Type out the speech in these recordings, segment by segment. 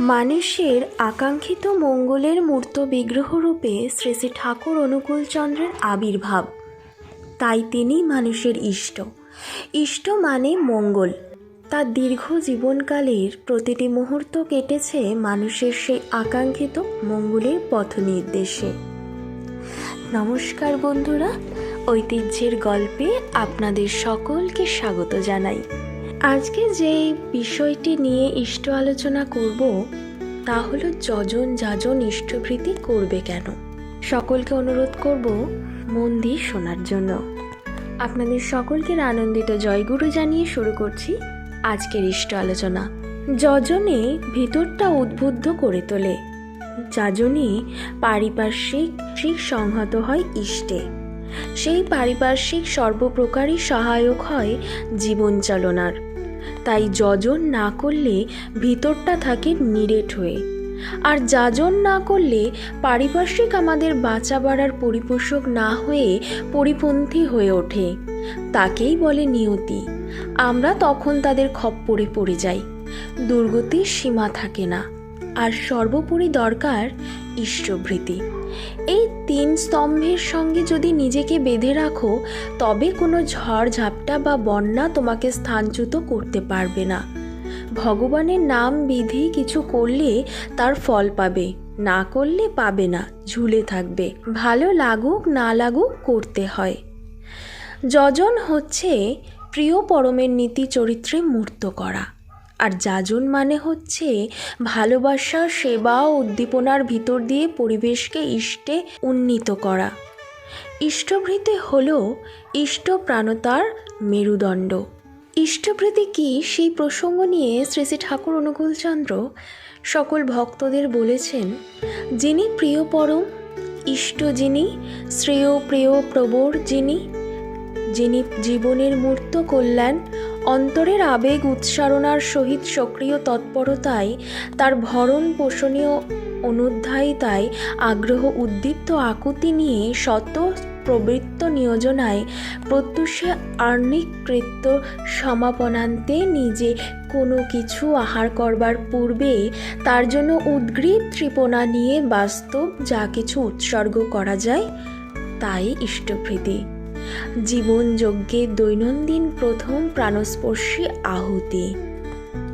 মানুষের আকাঙ্ক্ষিত মঙ্গলের মূর্ত বিগ্রহরূপে শ্রী শ্রী ঠাকুর অনুকূলচন্দ্রের আবির্ভাব। তাই তিনি মানুষের ইষ্ট। ইষ্ট মানে মঙ্গল। তার দীর্ঘ জীবনকালের প্রতিটি মুহূর্ত কেটেছে মানুষের সেই আকাঙ্ক্ষিত মঙ্গলের পথ নির্দেশে। নমস্কার বন্ধুরা, ঐতিহ্যের গল্পে আপনাদের সকলকে স্বাগত জানাই। আজকে যে বিষয়টি নিয়ে ইষ্ট আলোচনা করব, তা হলো যজন যাজন ইষ্টভৃতি করবে কেন? সকলকে অনুরোধ করব মন দিয়ে শোনার জন্য। আপনাদের সকলকে আনন্দিত জয়গুরু জানিয়ে শুরু করছি আজকের ইষ্ট আলোচনা। যজনে ভিতরটা উদ্বুদ্ধ করে তোলে। যাজনে পারিপার্শ্বিক ঠিক সংহত হয় ইষ্টে। সেই পারিপার্শ্বিক সর্বপ্রকারই সহায়ক হয় জীবন চালনার তাই যজন না করলে ভিতরটা থাকে নিরেট হয়ে। আর যাজন না করলে পারিপার্শ্বিক আমাদের বাঁচা বাড়ার পরিপোষক না হয়ে পরিপন্থী হয়ে ওঠে। তাকেই বলে নিয়তি। আমরা তখন তাদের খপ্পরে পড়ে যাই। দুর্গতির সীমা থাকে না। আর সর্বোপরি দরকার ইষ্টভৃতি এই তিন স্তম্ভের সঙ্গে যদি নিজেকে বেঁধে রাখো, তবে কোনো ঝড়, ঝাপটা বা বন্যা তোমাকে স্থানচ্যুত করতে পারবে না। ভগবানের নাম বিধি কিছু করলে তার ফল পাবে, না করলে পাবে না, ঝুলে থাকবে। ভালো লাগুক, না লাগুক, করতে হয়। যজন হচ্ছে প্রিয় পরমের নীতি চরিত্রে মূর্ত করা। আর যাজন মানে হচ্ছে ভালোবাসা, সেবা ও উদ্দীপনার ভিতর দিয়ে পরিবেশকে ইষ্টে উন্নীত করা। ইষ্টভৃতি হল ইষ্টপ্রাণতার মেরুদণ্ড। ইষ্টভৃতি কি সেই প্রসঙ্গ নিয়ে শ্রী শ্রী ঠাকুর অনুকূলচন্দ্র সকল ভক্তদের বলেছেন, যিনি প্রিয় পরম, ইষ্ট যিনি, শ্রেয় প্রিয় প্রবর যিনি যিনি জীবনের মূর্ত কল্যাণ অন্তরের আবেগ উচ্চারণার সহিত সক্রিয় তৎপরতায়, তার ভরণ পোষণীয় অনুধ্যায়িতায় আগ্রহ উদ্দীপ্ত আকুতি নিয়ে শত প্রবৃত্ত নিয়োজনায় প্রত্যুষে আর্নিকৃত্য সমাপনান্তে নিজে কোনো কিছু আহার করবার পূর্বে তার জন্য উদ্গ্রীব তৃপণা নিয়ে বাস্তব যা কিছু উৎসর্গ করা যায়, তাই ইষ্টভৃতি জীবনযজ্ঞে দৈনন্দিন প্রথম প্রাণস্পর্শী আহুতি।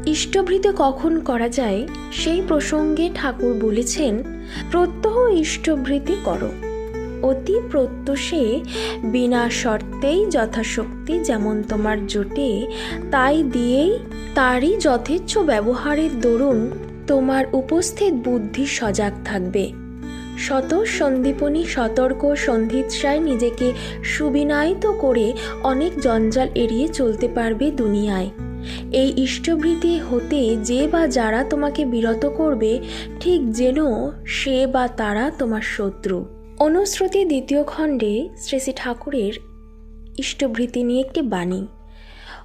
ইষ্টভৃত কখন করা যায় সেই প্রসঙ্গে ঠাকুর বলেছেন, প্রত্যহ ইষ্টভৃতি করো। অতি প্রত্যুষে বিনা শর্তেই যথাশক্তি যেমন তোমার জোটে, তাই দিয়েই তারই যথেচ্ছ ব্যবহারের দরুন তোমার উপস্থিত বুদ্ধি সজাগ থাকবে। শত সন্দীপনী সতর্ক সন্ধিৎসায় নিজেকে সুবিনায়িত করে অনেক জঞ্জাল এড়িয়ে চলতে পারবে দুনিয়ায়। এই ইষ্টভৃতি হতে যে বা যারা তোমাকে বিরত করবে, ঠিক যেন সে বা তারা তোমার শত্রু। অনুশ্রুতি দ্বিতীয় খণ্ডে শ্রী শ্রী ঠাকুরের ইষ্টভৃতি নিয়ে একটি বাণী।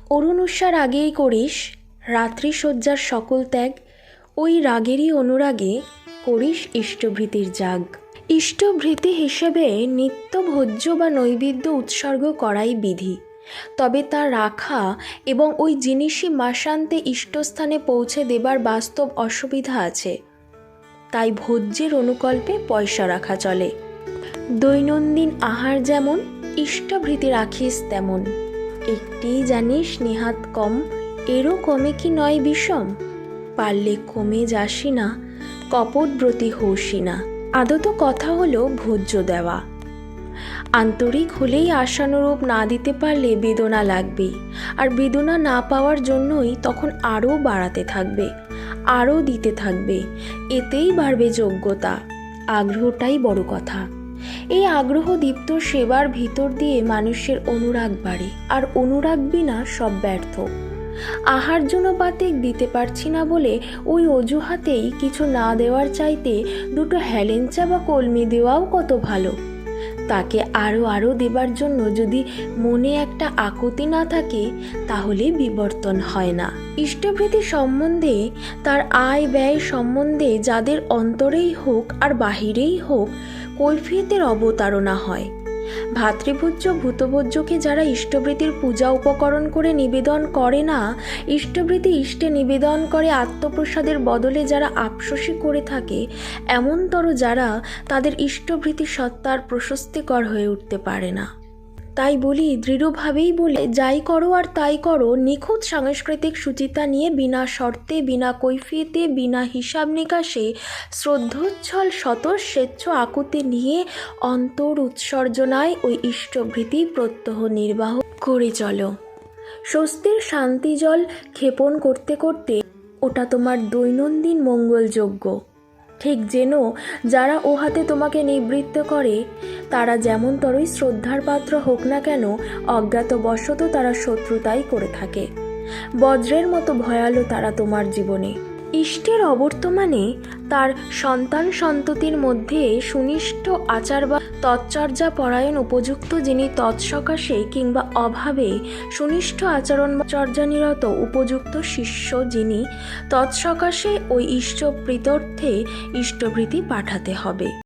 অরুণ উৎসার আগেই করিস রাত্রি শয্যার সকল ত্যাগ, ওই রাগেরই অনুরাগে করিস ইষ্টভৃতির জাগ ইষ্টভৃতি হিসেবে নিত্য ভোজ্য বা নৈবেদ্য উৎসর্গ করাই বিধি। তবে তা রাখা এবং ওই জিনিসই মাসান্তে ইষ্টস্থানে পৌঁছে দেবার বাস্তব অসুবিধা আছে। তাই ভোজ্যের অনুকল্পে পয়সা রাখা চলে। দৈনন্দিন আহার যেমন, ইষ্টভৃতি রাখিস তেমন। একটি জানিস নেহাত কম, এরও কমে কি নয় বিষম? পারলে কমে যাসি না কপটব্রতী হৌসি না। আদত কথা হলো ভোজ্য দেওয়া। আন্তরিক হলেই আশানুরূপ না দিতে পারলে বেদনা লাগবেই। আর বেদনা না পাওয়ার জন্যই তখন আরও বাড়াতে থাকবে, আরও দিতে থাকবে। এতেই বাড়বে যোগ্যতা। আগ্রহটাই বড় কথা। এই আগ্রহ দীপ্ত সেবার ভিতর দিয়ে মানুষের অনুরাগ বাড়ে, আর অনুরাগ বিনা সব ব্যর্থ। আহার জন্য পাতে দিতে পারছি না বলে ওই অজুহাতেই কিছু না দেওয়ার চাইতে দুটো হ্যালেঞ্চা বা কলমি দেওয়াও কত ভালো। তাকে আরও আরও দেবার জন্য যদি মনে একটা আকুতি না থাকে, তাহলে বিবর্তন হয় না। ইষ্টভৃতি সম্বন্ধে, তার আয় ব্যয় সম্বন্ধে যাদের অন্তরেই হোক আর বাহিরেই হোক, কৈফিয়তের অবতারণা হয়। ভাতৃভোজ্য ভূতভোজ্যকে যারা ইষ্টবৃত্তির পূজা উপকরণ করে নিবেদন করে না ইষ্টবৃত্তি ইষ্টে নিবেদন করে আত্মপ্রসাদের বদলে যারা আফসোসী করে থাকে, এমনতর যারা তাদের ইষ্টবৃত্তি সত্তার প্রশস্তিকর হয়ে উঠতে পারে না। তাই বলি, দৃঢ়ভাবেই বলে, যাই করো আর তাই করো, নিখুঁত সাংস্কৃতিক সুচিতা নিয়ে বিনা শর্তে, বিনা কৈফিয়তে, বিনা হিসাব নিকাশে, শ্রদ্ধোচ্ছল শত স্বেচ্ছ আকুতি নিয়ে অন্তর উৎসর্জনায় ওই ইষ্টভৃতি প্রত্যহ নির্বাহ করে চলো। স্বস্তির শান্তি জল ক্ষেপণ করতে করতে, ওটা তোমার দৈনন্দিন মঙ্গলযোগ্য। ঠিক যেন যারা ও হাতে তোমাকে নিবৃত্ত করে, তারা যেমন তরই শ্রদ্ধার পাত্র হোক না কেন, অজ্ঞাতবশত তারা শত্রুতাই করে থাকে। বজ্রের মতো ভয়ালো তারা তোমার জীবনে। ইষ্টের অবর্তমানে তার সন্তান সন্ততির মধ্যে সুনিষ্ঠ আচার বা তৎচর্যা পরায়ণ উপযুক্ত যিনি তৎসকাশে কিংবা অভাবে সুনিষ্ঠ আচরণ চর্যানিরত উপযুক্ত শিষ্য যিনি তৎসকাশে ওই ইষ্টপ্রীতর্থে ইষ্টভৃতি পাঠাতে হবে।